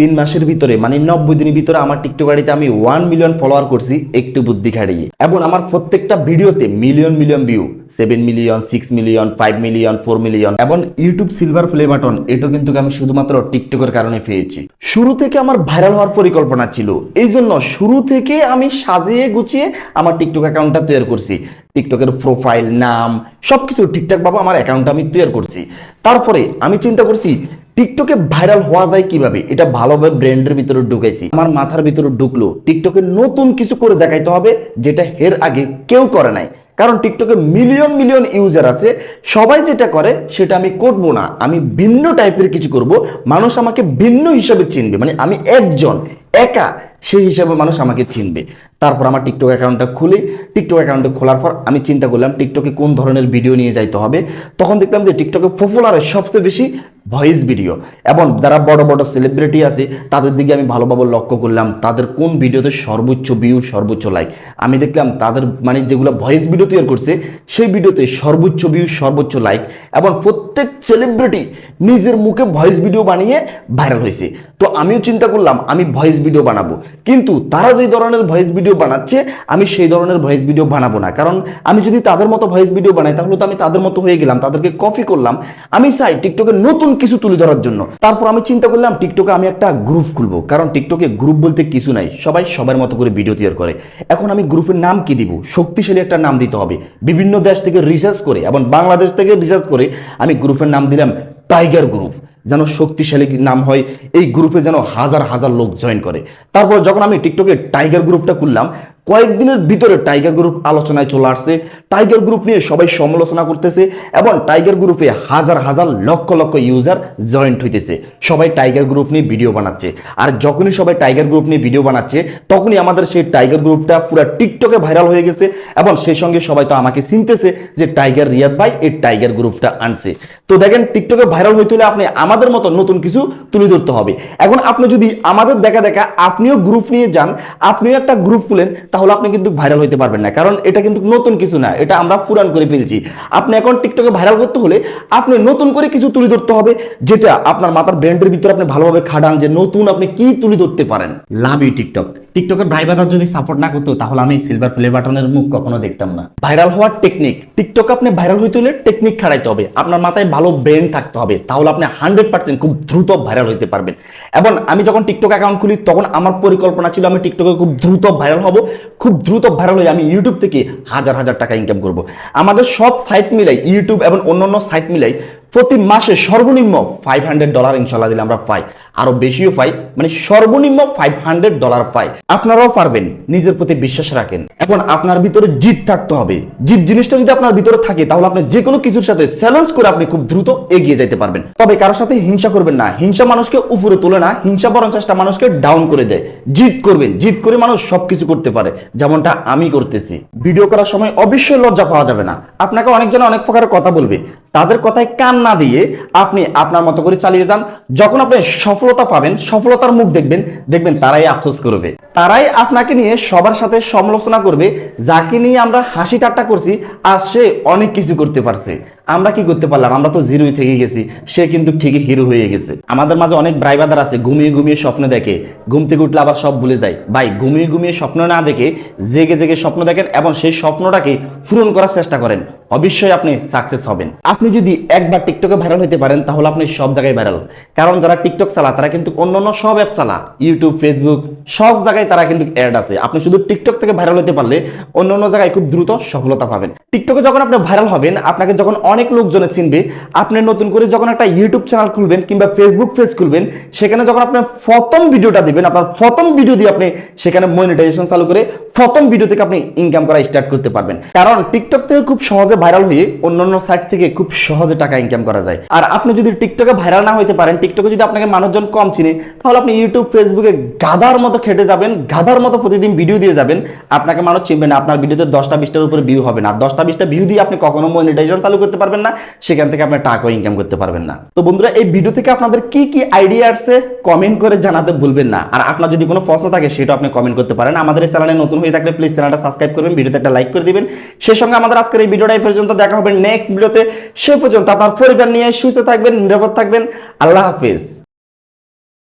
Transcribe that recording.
তিন মাসের ভিতরে মানে নব্বই দিনের ভিতরে আমার টিকটক আইডিতে আমি ওয়ান মিলিয়ন ফলোয়ার করছি একটু বুদ্ধি খাড়িয়ে। এবং আমার প্রত্যেকটা ভিডিওতে million million view seven million six million five million four million এবং ইউটিউব সিলভার প্লে বাটন এটা কিন্তু আমি শুধুমাত্র টিকটকের কারণে পেয়েছি। শুরু থেকে আমার ভাইরাল হওয়ার পরিকল্পনা ছিল। এই জন্য শুরু থেকে আমি সাজিয়ে গুছিয়ে আমার টিকটক অ্যাকাউন্টটা তৈরি করছি। টিকটকের প্রোফাইল নাম, সবকিছু ঠিকঠাক ভাবে আমার অ্যাকাউন্টটা আমি তৈরি করছি। তারপরে আমি চিন্তা করছি টিকটকে ভাইরাল হওয়া যায় কীভাবে? এটা ভালোভাবে ব্র্যান্ডের ভিতরে ঢুকাইছি। আমার মাথার ভিতরে ঢুকলো। টিকটকে নতুন কিছু করে দেখাইতে হবে, যেটা এর আগে কেউ করে নাই। কারণ টিকটকে মিলিয়ন মিলিয়ন ইউজার আছে। সবাই যেটা করে, সেটা আমি করব না। আমি ভিন্ন টাইপের কিছু করব। মানুষ আমাকে ভিন্ন হিসাবে চিনবে। মানে আমি একজন, একা, সেই হিসাবে মানুষ আমাকে চিনবে। তারপর আমার টিকটক অ্যাকাউন্টটা খুলে। টিকটক অ্যাকাউন্টটা খোলার পর আমি চিন্তা করলাম, টিকটকে কোন ধরনের ভিডিও নিয়ে যাইতে হবে? তখন দেখলাম যে টিকটকে পপুলার সবচেয়ে বেশি ভয়েস ভিডিও। এবং যারা বড় বড় সেলিব্রিটি আছে, তাদের দিকে আমি ভালোভাবে লক্ষ্য করলাম, তাদের কোন ভিডিওতে সর্বোচ্চ ভিউ সর্বোচ্চ লাইক আমি দেখলাম তাদের মানে যেগুলো ভয়েস ভিডিও তৈরি করছে, সেই ভিডিওতে সর্বোচ্চ ভিউ সর্বোচ্চ লাইক এবং প্রত্যেক সেলিব্রিটি নিজের মুখে ভয়েস ভিডিও বানিয়ে ভাইরাল হয়েছে। তো আমিও চিন্তা করলাম, আমি ভয়েস ভিডিও বানাবো। কিন্তু তারা যে ধরনের ভয়েস ভিডিও বানাচ্ছে, আমি সেই ধরনের ভয়েস ভিডিও বানাবো না। কারণ আমি যদি তাদের মতো ভয়েস ভিডিও বানাই, তাহলে তো আমি তাদের মতো হয়ে গেলাম, তাদেরকে কপি করলাম। আমি চাই টিকটকে নতুন কিছু তুলে ধরার জন্য। তারপর আমি চিন্তা করলাম, টিকটকে আমি একটা গ্রুপ খুলবো। কারণ টিকটকে গ্রুপ বলতে কিছু নাই। সবাই সবার মতো করে ভিডিও তৈরি করে। এখন আমি গ্রুপের নাম কি দিব? শক্তিশালী একটা নাম দিতে হবে। বিভিন্ন দেশ থেকে রিসার্চ করে এবং বাংলাদেশ থেকে রিসার্চ করে আমি গ্রুপের নাম দিলাম টাইগার গ্রুপ যেন শক্তিশালী নাম হয়, এই গ্রুপে যেন হাজার হাজার লোক জয়েন করে। তারপর যখন আমি টিকটকে টাইগার গ্রুপটা খুললাম কয়েকদিনের ভিতরে টাইগার গ্রুপ আলোচনায় চলে আসছে। টাইগার গ্রুপ নিয়ে সবাই সমালোচনা করতেছে এবং টাইগার গ্রুপে হাজার হাজার লক্ষ লক্ষ ইউজার জয়েন্ট হইতেছে। সবাই টাইগার গ্রুপ নিয়ে ভিডিও বানাচ্ছে। আর যখনই সবাই টাইগার গ্রুপ নিয়ে ভিডিও বানাচ্ছে, তখনই আমাদের সেই টাইগার গ্রুপটা পুরো টিকটকে ভাইরাল হয়ে গেছে এবং সেই সঙ্গে সবাই তো আমাকে চিনতেছে যে টাইগার রিয়াদ ভাই এই টাইগার গ্রুপটা আনছে। তো দেখেন টিকটকে ভাইরাল হইতে হলে আপনি আমাদের মতো নতুন কিছু তুলে ধরতে হবে। এখন আপনি যদি আমাদের দেখা দেখা আপনিও গ্রুপ নিয়ে যান, আপনিও একটা গ্রুপ খুলেন, তাহলে আপনি কিন্তু ভাইরাল হইতে পারবেন না। কারণ এটা কিন্তু নতুন কিছু না এটা আমরা পুরান করে ফেলছি। আপনি এখন টিকটকে ভাইরাল করতে হলে আপনি নতুন করে কিছু তুলে ধরতে হবে যেটা আপনার মাথার ব্র্যান্ডের ভিতরে আপনি ভালোভাবে খাটান যে নতুন আপনি কি তুলে ধরতে পারেন। লাভ ইউ টিকটক টিকটকের ভাই বাদার যদি সাপোর্ট না করতো তাহলে আমি সিলভার প্লে বাটনের মুখ কখনো দেখতাম না। ভাইরাল হওয়ার টেকনিক টিকটক আপনি ভাইরাল হইতে হলে টেকনিক খাড়াইতে হবে। আপনার মাথায় ভালো ব্রেন থাকতে হবে তাহলে আপনি হান্ড্রেড পার্সেন্ট খুব দ্রুত ভাইরাল হইতে পারবেন। এবং আমি যখন টিকটক অ্যাকাউন্ট খুলি তখন আমার পরিকল্পনা ছিল আমি টিকটকে খুব দ্রুত ভাইরাল হব। খুব দ্রুত ভাইরাল হয়ে আমি ইউটিউব থেকে হাজার হাজার টাকা ইনকাম করব। আমাদের সব সাইট মিলাই ইউটিউব এবং অন্যান্য সাইট মিলাই প্রতি মাসে সর্বনিম্ন ফাইভ হান্ড্রেড ডলার ইনশাল্লাহ দিলে আমরা পাই। আরও বেশিও পাই মানে সর্বনিম্ন ফাইভ হান্ড্রেড ডলার পাই। আপনারাও পারবেন, নিজের প্রতি বিশ্বাস রাখেন। এখন আপনার ভিতরে জিদ থাকতে হবে। জিদ জিনিসটা যদি আপনার ভিতরে থাকে, তাহলে আপনি যে কোনো কিছুর সাথে চ্যালেঞ্জ করে আপনি খুব দ্রুত এগিয়ে যেতে পারবেন। তবে কারোর সাথে হিংসা করবেন না। হিংসা মানুষকে উপরে তোলে না, হিংসা বরং চেষ্টা মানুষকে ডাউন করে দেয়। জিদ করবেন, জিদ করে মানুষ সবকিছু করতে পারে। যেমনটা আমি করতেছি। ভিডিও করার সময় অবশ্যই লজ্জা পাওয়া যাবে না। আপনাকে অনেকজন অনেক প্রকারের কথা বলবে। তাদের কথায় কান না দিয়ে আপনি আপনার মতো করে চালিয়ে যান। যখন আপনি সফলতা পাবেন, সফলতার মুখ দেখবেন দেখবেন তারাই আফসোস করবে। তারাই আপনাকে নিয়ে সবার সাথে সমালোচনা করবে। যাকে নিয়ে আমরা হাসি ঠাট্টা করছি, আজ সে অনেক কিছু করতে পারছে। আমরা কি করতে পারলাম? আমরা তো জিরোই থেকে গেছি। সে কিন্তু ঠিকই হিরো হয়ে গেছে। আমাদের মাঝে অনেক ব্রাইবাদার আছে, ঘুমিয়ে ঘুমিয়ে স্বপ্ন দেখে। ঘুম থেকে উঠলে আবার সব ভুলে যায়। ভাই, ঘুমিয়ে ঘুমিয়ে স্বপ্ন না দেখে, জেগে জেগে স্বপ্ন দেখেন এবং সেই স্বপ্নটাকে পূরণ করার চেষ্টা করেন। অবশ্যই আপনি সাকসেস হবেন। আপনি যদি একবার টিকটকে ভাইরাল হতে পারেন, তাহলে আপনি সব জায়গায় ভাইরাল কারণ যারা টিকটক চালা, তারা কিন্তু অন্যান্য সব অ্যাপ চালা। ইউটিউব ফেসবুক সব জায়গায় তারা কিন্তু অ্যাড আছে। আপনি শুধু টিকটক থেকে ভাইরাল হতে পারলে অন্য অন্য জায়গায় খুব দ্রুত সফলতা পাবেন। টিকটকে যখন আপনি ভাইরাল হবেন, আপনাকে যখন অনেক লোকজনে চিনবে, আপনি নতুন করে যখন একটা ইউটিউব চ্যানেল খুলবেন কিংবা ফেসবুক পেজ খুলবেন, সেখানে যখন আপনি প্রথম ভিডিওটা দিবেন, আপনার প্রথম ভিডিও দিয়ে আপনি সেখানে মনিটাইজেশন চালু করে প্রথম ভিডিও থেকে আপনি ইনকাম করা স্টার্ট করতে পারবেন। কারণ টিকটক থেকে খুব সহজে ভাইরাল হয়ে অন্যান্য সাইট থেকে খুব সহজে টাকা ইনকাম করা যায়। আর আপনি যদি টিকটকে ভাইরাল না হতে পারেন টিকটকে যদি আপনাকে মানুষজন কম চিনে, তাহলে আপনি ইউটিউব ফেসবুকে গাধার মতো খেটে যাবেন গাধার মতো প্রতিদিন ভিডিও দিয়ে যাবেন। আপনাকে মানুষ চিনবে না, আপনার ভিডিওতে দশটা, বিশটার উপরে ভিউ হবে না। দশটা, বিশটা ভিউ দিয়ে আপনি কখনো মনিটাইজেশন চালু করতে পারবেন না, সেখান থেকে আপনি টাকা ইনকাম করতে পারবেন না। তো বন্ধুরা, এই ভিডিও থেকে আপনাদের কি কি আইডিয়া আসছে কমেন্ট করে জানাতে ভুলবেন না। আর আপনার যদি কোনো প্রশ্ন থাকে সেটা আপনি কমেন্ট করতে পারেন। আমাদের এই চ্যানেলে নতুন হয়ে থাকলে প্লিজ চ্যানেলটা সাবস্ক্রাইব করবেন ভিডিওতে একটা লাইক করে দিবেন। সেই সঙ্গে আমাদের আজকের এই ভিডিওটা এই পর্যন্ত দেখা হবে নেক্সট ভিডিওতে সে পর্যন্ত আপনার পরিবার নিয়ে সুস্থ থাকবেন, নিরাপদ থাকবেন। আল্লাহ হাফিজ।